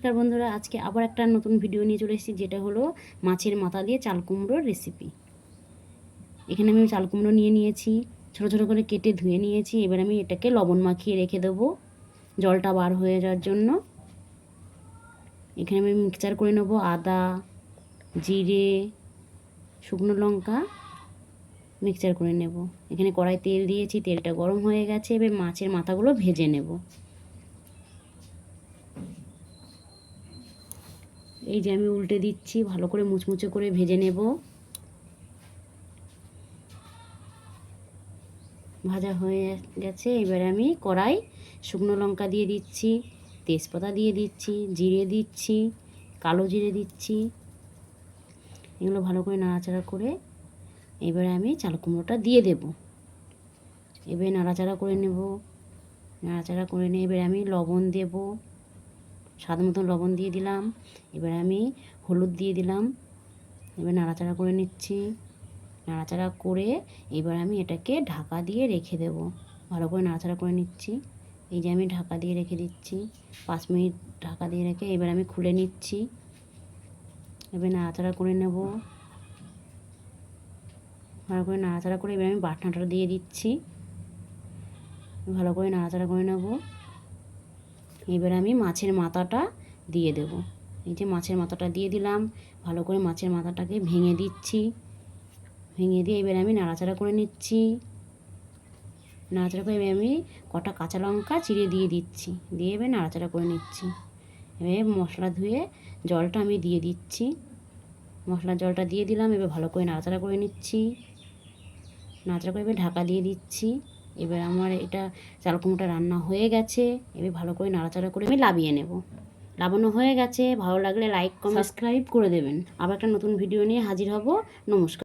নমস্কার বন্ধুরা, আজকে আবার একটা নতুন ভিডিও নিয়ে চলে এসেছি, যেটা হলো মাছের মাথা দিয়ে চাল কুমড়োর রেসিপি এখানে আমি চাল কুমড়ো নিয়ে নিয়েছি, ছোটো ছোটো করে কেটে ধুয়ে নিয়েছি, এবার আমি এটাকে লবণ মাখিয়ে রেখে দেবো, জলটা বার হয়ে যাওয়ার জন্য। এখানে আমি মিক্সচার করে নেব আদা, জিরে, শুকনো লঙ্কা মিক্সচার করে নেব। এখানে কড়াই তেল দিয়েছি, তেলটা গরম হয়ে গেছে, এবার মাছের মাথাগুলো ভেজে নেব। এই যে আমি উল্টে দিচ্ছি, ভালো করে মুচমুচে করে ভেজে নেব। ভাজা হয়ে গেছে, এবার আমি কড়াই, শুকনো লঙ্কা দিয়ে দিচ্ছি, তেজপাতা দিয়ে দিচ্ছি, জিরে দিচ্ছি, কালো জিরে দিচ্ছি। এগুলো ভালো করে নাড়াচাড়া করে এবারে আমি চাল কুমড়োটা দিয়ে দেব। এবারে নাড়াচাড়া করে নেব। নাড়াচাড়া করে নিয়ে এবারে আমি লবণ দেব। স্বাদ মতন লবণ দিয়ে দিলাম। এবার আমি হলুদ দিয়ে দিলাম। এবার নাড়াচাড়া করে নিচ্ছি। নাড়াচাড়া করে এবার আমি এটাকে ঢাকা দিয়ে রেখে দেব। ভালো করে নাড়াচাড়া করে নিচ্ছি। এই যে আমি ঢাকা দিয়ে রেখে দিচ্ছি। পাঁচ মিনিট ঢাকা দিয়ে রেখে এবার আমি খুলে নিচ্ছি। এবার নাড়াচাড়া করে নেব। ভালো করে নাড়াচাড়া করে এবার আমি বাটনাটা দিয়ে দিচ্ছি। ভালো করে নাড়াচাড়া করে নেব। এবার আমি মাছের মাথাটা দিয়ে দেব। এই যে মাছের মাথাটা দিয়ে দিলাম, ভালো করে মাছের মাথাটাকে ভেঙে দিচ্ছি। ভেঙে দিয়ে এবার আমি নাড়াচাড়া করে নিচ্ছি। নাড়াচাড়া করে এবার আমি কটা কাঁচা লঙ্কা চিড়ে দিয়ে দিচ্ছি, দিয়ে এবার নাড়াচাড়া করে নিচ্ছি। এবার মশলা ধুয়ে জলটা আমি দিয়ে দিচ্ছি। মশলার জলটা দিয়ে দিলাম, এবার ভালো করে নাড়াচাড়া করে নিচ্ছি। নাড়াচাড়া করে এবার ঢাকা দিয়ে দিচ্ছি। এবার আমার এটা চাল কুমড়োটা রান্না হয়ে গেছে এবার ভালো করে নাড়াচাড়া করে আমি লাবিয়ে নেব। লাবানো হয়ে গেছে ভালো লাগলে লাইক কমেন্ট সাবস্ক্রাইব করে দেবেন। আবার একটা নতুন ভিডিও নিয়ে হাজির হব। নমস্কার।